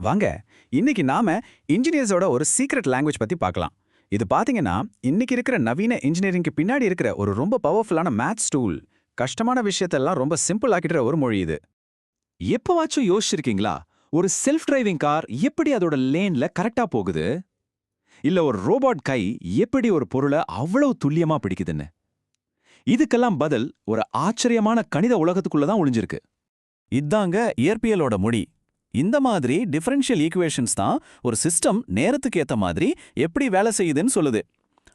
வாங்க இன்னைக்கு நாம இன்ஜினியர்ஸோட ஒரு சீக்ரெட் லாங்குவேஜ் பத்தி பார்க்கலாம். இது பாத்தீங்கன்னா இன்னைக்கு இருக்கிற நவீன இன்ஜினியரிங்க்கு பின்னாடி இருக்கிற ஒரு ரொம்ப பவர்ஃபுல்லான மேத்ஸ் டூல் கஷ்டமான விஷயத்தெல்லாம் ரொம்ப சிம்பிள் ஆக்கிடுற ஒரு மொழி இது. எப்பவாச்சும் யோசிச்சிருக்கீங்களா? ஒரு செல்ஃப் டிரைவிங் கார் எப்படி அதோட லேன்ல கரெக்டா போகுது? இல்ல ஒரு ரோபோட் கை எப்படி ஒரு பொருளை அவ்வளவு துல்லியமா பிடிக்குதுன்னு? இதுக்கெல்லாம் பதில் ஒரு ஆச்சரியமான கணித உலகத்துக்குள்ள தான் ஒளிஞ்சிருக்கு. இதாங்க இயற்பியலோட மொழி. இந்த மாதிரி டிஃபரன்ஷியல் ஈக்குவேஷன்ஸ் தான் ஒரு சிஸ்டம் நேரத்துக்கு ஏத்த மாதிரி எப்படி வேலை செய்யுதுன்னு சொல்லுது.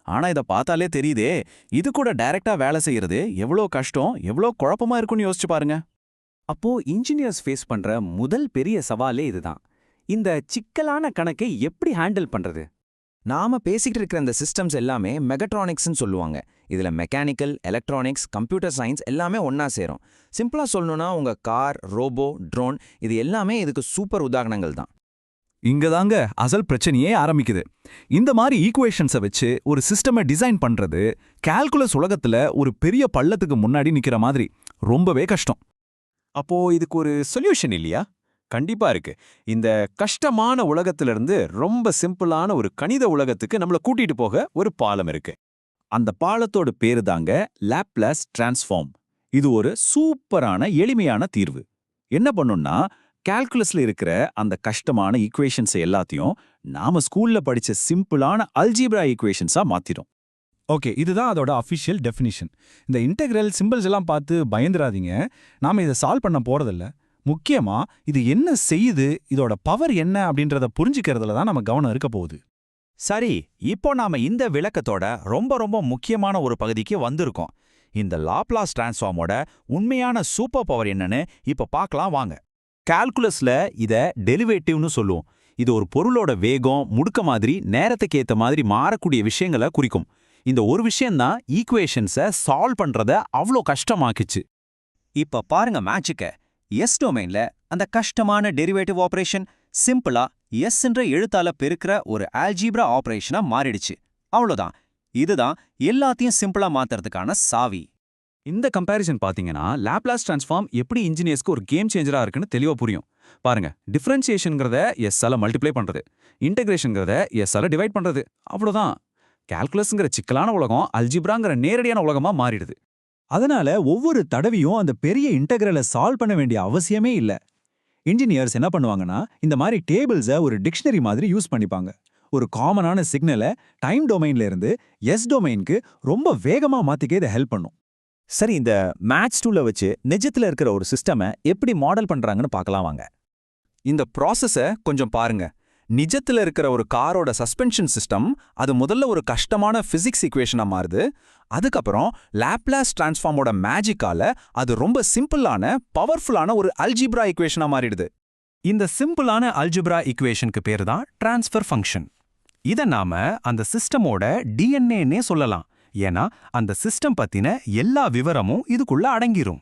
ஆனா இத பார்த்தாலே தெரியுதே இது கூட டைரக்டா வேலை செய்யறது எவ்வளோ கஷ்டம் எவ்வளோ குழப்பமா இருக்கும்னு யோசிச்சு பாருங்க. அப்போ இன்ஜினியர்ஸ் ஃபேஸ் பண்ற முதல் பெரிய சவாலே இதுதான். இந்த சிக்கலான கணக்கை எப்படி ஹேண்டில் பண்றது? நாம பேசிக்கிட்டு இருக்கிற இந்த சிஸ்டம்ஸ் எல்லாமே மெகட்ரானிக்ஸ்னு சொல்லுவாங்க. இதுல மெக்கானிக்கல் எலக்ட்ரானிக்ஸ் கம்ப்யூட்டர் சயின்ஸ் எல்லாமே ஒண்ணா சேரும். சிம்பிளா சொல்லணும்னா உங்க கார் ரோபோ ட்ரோன் இது எல்லாமே இதுக்கு சூப்பர் உதாரணங்கள் தான். இங்க தாங்க அசல் பிரச்சனையே ஆரம்பிக்குது. இந்த மாதிரி ஈக்குவேஷன்ஸை வச்சு ஒரு சிஸ்டமை டிசைன் பண்றது கால்குலஸ் உலகத்துல ஒரு பெரிய பள்ளத்துக்கு முன்னாடி நிக்கிற மாதிரி ரொம்பவே கஷ்டம். அப்போ இதுக்கு ஒரு சொல்யூஷன் இல்லையா? கண்டிப்பா இருக்கு. இந்த கஷ்டமான உலகத்திலிருந்து ரொம்ப சிம்பிளான ஒரு கணித உலகத்துக்கு நம்மள கூட்டிட்டு போக ஒரு பாலம் இருக்கு. அந்த பாலத்தோட பேரு தாங்க லாப்லாஸ் டிரான்ஸ்ஃபார்ம். இது ஒரு சூப்பரான எளிமையான தீர்வு. என்ன பண்ணும்னா கால்குலஸ்ல இருக்கிற அந்த கஷ்டமான ஈக்குவேஷன்ஸ் எல்லாத்தையும் நாம ஸ்கூல்ல படிச்ச சிம்பிளான அல்ஜீப்ரா ஈக்குவேஷன்ஸா மாத்திடும் ஓகே இதுதான் அதோட அஃபிஷியல் டெஃபினிஷன் இந்த இன்டெக்ரல் சிம்பிள்ஸ் எல்லாம் பார்த்து பயந்துராதீங்க. நாம இதை சால்வ் பண்ண போறதில்ல. முக்கியமா இது என்ன செய்யுது இதோட பவர் என்ன அப்படின்றத புரிஞ்சுக்கிறதுல தான் நம்ம கவனம் இருக்க போகுது. சரி இப்போ நாம இந்த விளக்கத்தோட ரொம்ப ரொம்ப முக்கியமான ஒரு பகுதிக்கு வந்திருக்கோம். இந்த லாப்லாஸ் டிரான்ஸ்ஃபார்மோட உண்மையான சூப்பர் பவர் என்னன்னு இப்ப பார்க்கலாம் வாங்க. கால்குலஸ்ல இத டெலிவேட்டிவ்னு சொல்லுவோம். இது ஒரு பொருளோட வேகம் முடுக்க மாதிரி நேரத்துக்கு ஏத்த மாதிரி மாறக்கூடிய விஷயங்களை குறிக்கும். இந்த ஒரு விஷயம்தான் ஈக்குவேஷன்ஸை சால்வ் பண்றத அவ்வளோ கஷ்டமாக்குச்சு. இப்ப பாருங்க மேட்சுக்க எஸ் டொமைன்ல அந்த கஷ்டமான டெரிவேட்டிவ் ஆபரேஷன் சிம்பிளா எஸ் என்ற எழுத்தால பெருக்கிற ஒரு ஆல்ஜீப்ரா ஆபரேஷனா மாறிடுச்சு. அவ்வளோதான். இதுதான் எல்லாத்தையும் சிம்பிளா மாத்துறதுக்கான சாவி. இந்த கம்பேரிசன் பாத்தீங்கன்னா லாப்லாஸ் டிரான்ஸ்ஃபார்ம் எப்படி இன்ஜினியர்ஸ்க்கு ஒரு கேம் சேஞ்சரா இருக்குன்னு தெளிவா புரியும். பாருங்க டிஃபரன்சியேஷன்ங்கிறத எஸ் ஆல மல்டிப்ளை பண்றது. இன்டகிரேஷன்ங்கிறத எஸ் ஆல டிவைட் பண்றது. அவ்வளோதான். கால்குலஸ்ங்கிற சிக்கலான உலகம் அல்ஜிப்ராங்கிற நேரடியான உலகமா மாறிடுது. அதனால ஒவ்வொரு தடவையும் அந்த பெரிய இன்டெக்ரலை சால்வ் பண்ண வேண்டிய அவசியமே இல்ல. இன்ஜினியர்ஸ் என்ன பண்ணுவாங்கன்னா இந்த மாதிரி டேபிள்ஸை ஒரு டிக்ஷனரி மாதிரி யூஸ் பண்ணிப்பாங்க. ஒரு காமனான சிக்னலை டைம் டொமைன்ல இருந்து எஸ் டொமைனுக்கு ரொம்ப வேகமா மாத்திக்க இதை ஹெல்ப் பண்ணும். சரி இந்த மேட்ச் டூல வச்சு நிஜத்துல இருக்கிற ஒரு சிஸ்டமை எப்படி மாடல் பண்றாங்கன்னு பார்க்கலாம் வாங்க. இந்த ப்ராசஸை கொஞ்சம் பாருங்க. நிஜத்துல இருக்கிற ஒரு காரோட சஸ்பென்ஷன் சிஸ்டம் அது முதல்ல ஒரு கஷ்டமான ஃபிசிக்ஸ் இக்குவேஷனாக மாறுது. அதுக்கப்புறம் லாப்லாஸ் டிரான்ஸ்ஃபார்மோட மேஜிக்கால அது ரொம்ப சிம்பிளான பவர்ஃபுல்லான ஒரு அல்ஜிப்ரா ஈக்குவேஷனா மாறிடுது. இந்த சிம்பிளான அல்ஜிப்ரா ஈக்குவேஷனுக்கு பேர் தான் டிரான்ஸ்ஃபர் ஃபங்க்ஷன் இதை நாம அந்த சிஸ்டமோட டிஎன்ஏன்னே சொல்லலாம். ஏன்னா அந்த சிஸ்டம் பத்தின எல்லா விவரமும் இதுக்குள்ள அடங்கிரும்.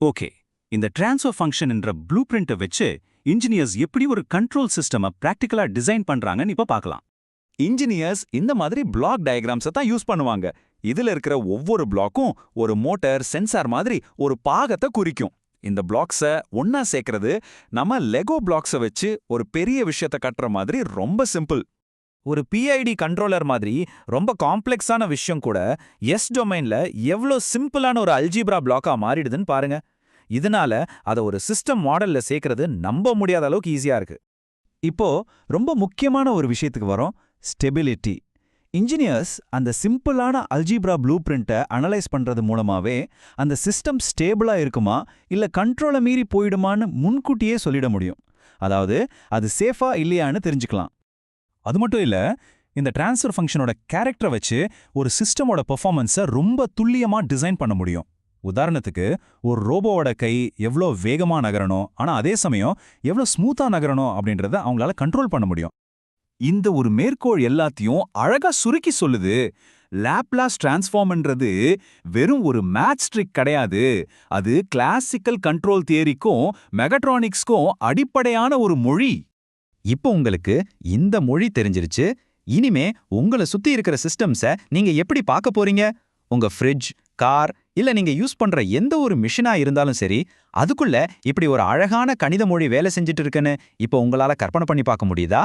ஓகே. இந்த டிரான்ஸ்ஃபர் ஃபங்க்ஷன் என்ற ப்ளூ பிரிண்ட்டை வச்சு இன்ஜினியர்ஸ் எப்படி ஒரு கண்ட்ரோல் சிஸ்டமை பிராக்டிக்கலா டிசைன் பண்றாங்கன்னு இப்ப பார்க்கலாம் இன்ஜினியர்ஸ் இந்த மாதிரி பிளாக் டயக்ராம்ஸை தான் யூஸ் பண்ணுவாங்க. இதுல இருக்கிற ஒவ்வொரு பிளாக்கும் ஒரு மோட்டார் சென்சார் மாதிரி ஒரு பாகத்தை குறிக்கும். இந்த பிளாக்ஸை ஒன்னா சேர்க்கறது நம்ம லெகோ பிளாக்ஸை வச்சு ஒரு பெரிய விஷயத்தை கட்டுற மாதிரி ரொம்ப சிம்பிள் ஒரு பிஐடி கண்ட்ரோலர் மாதிரி ரொம்ப காம்ப்ளெக்ஸான விஷயம் கூட எஸ் டொமைனில் எவ்வளோ சிம்பிளான ஒரு அல்ஜிப்ரா பிளாக்கா மாறிடுதுன்னு பாருங்க. இதனால அதை ஒரு சிஸ்டம் மாடல்ல சேர்க்கறது நம்ப முடியாத அளவுக்கு ஈஸியா இருக்கு. இப்போ ரொம்ப முக்கியமான ஒரு விஷயத்துக்கு வரோம் ஸ்டெபிலிட்டி இன்ஜினியர்ஸ் அந்த சிம்பிளான அல்ஜிப்ரா ப்ளூ பிரிண்ட்டை அனலைஸ் பண்றது மூலமாவே அந்த சிஸ்டம் ஸ்டேபிளா இருக்குமா இல்ல கண்ட்ரோலை மீறி போயிடுமான்னு முன்கூட்டியே சொல்லிட முடியும். அதாவது அது சேஃபா இல்லையான்னு தெரிஞ்சுக்கலாம். அது மட்டும் இல்ல இந்த டிரான்ஸ்ஃபர் ஃபங்க்ஷனோட கேரக்டரை வச்சு ஒரு சிஸ்டமோட பெர்ஃபார்மன்ஸை ரொம்ப துல்லியமா டிசைன் பண்ண முடியும். உதாரணத்துக்கு ஒரு ரோபோவோட கை எவ்வளோ வேகமா நகரணும் ஆனா அதே சமயம் எவ்வளோ ஸ்மூத்தா நகரணும் அப்படின்றத அவங்களால கண்ட்ரோல் பண்ண முடியும். இந்த ஒரு மேற்கோள் எல்லாத்தையும் அழகா சுருக்கி சொல்லுது. லாப்லாஸ் டிரான்ஸ்ஃபார்ம்ன்றது வெறும் ஒரு மேட்ச் ட்ரிக் கிடையாது. அது கிளாசிக்கல் கண்ட்ரோல் தியரிக்கும் மெகட்ரானிக்ஸ்க்கும் அடிப்படையான ஒரு மொழி. இப்போ உங்களுக்கு இந்த மொழி தெரிஞ்சிருச்சு. இனிமே உங்களை சுத்தி இருக்கிற சிஸ்டம்ஸை நீங்க எப்படி பார்க்க போறீங்க? உங்க ஃப்ரிட்ஜ் கார் இல்ல நீங்க யூஸ் பண்ற எந்த ஒரு மிஷினா இருந்தாலும் சரி அதுக்குள்ள இப்படி ஒரு அழகான கணித மொழி வேலை செஞ்சுட்டு இருக்குன்னு இப்போ உங்களால கற்பனை பண்ணி பார்க்க முடியுதா?